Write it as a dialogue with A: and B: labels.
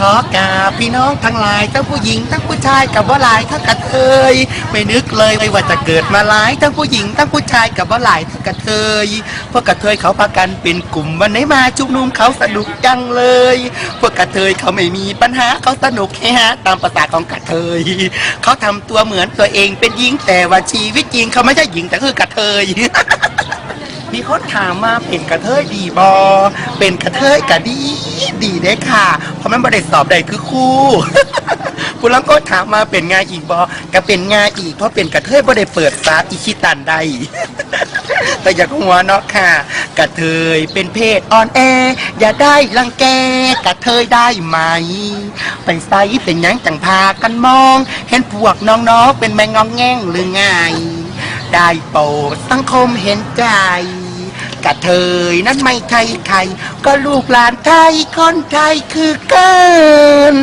A: ขอกราบพี่น้องทั้งหลายทั้งผู้หญิงทั้งผู้ชายกับว่าหลายทั้งกระเทยไม่นึกเลยว่าจะเกิดมาหลายทั้งผู้หญิงทั้งผู้ชายกับว่าหลายทั้งกระเทยพวกกระเทยเขาพากันเป็นกลุ่มวันไหนมาชุมนุมเขาสนุกจังเลย พวกกระเทยเขาไม่มีปัญหาเขาสนุกแฮะตามภาษาของกระเทยเขาทำตัวเหมือนตัวเองเป็นหญิงแต่ว่าชีวิตจริงเขาไม่ใช่หญิงแต่คือกระเทย มีคนถามมาเป็นกระเทยดีบอ เป็นกระเทยกะดีดีได้ค่ะ เพราะมันบ่ได้สอบใดคือครู่คุณลังก็ถามมาเป็นงานอีกบอก็เป็นงานอีก เพราะเป็นกระเทยบ่ได้เปิดซาอิชิตันใดแต่อย่าหัวเนาะค่ะ กระเทยเป็นเพศอ่อนแอ อย่าได้รังแกกระเทยได้ไหมไปไซเป็นยังจังพากันมอง เห็นพวกน้องๆเป็นแมงงองแง่งหรือไง ได้โปรดสังคมเห็นใจ กระเทยนั้นไม่ไทยใครก็ลูกหลานไทยคนไทยคือเกิน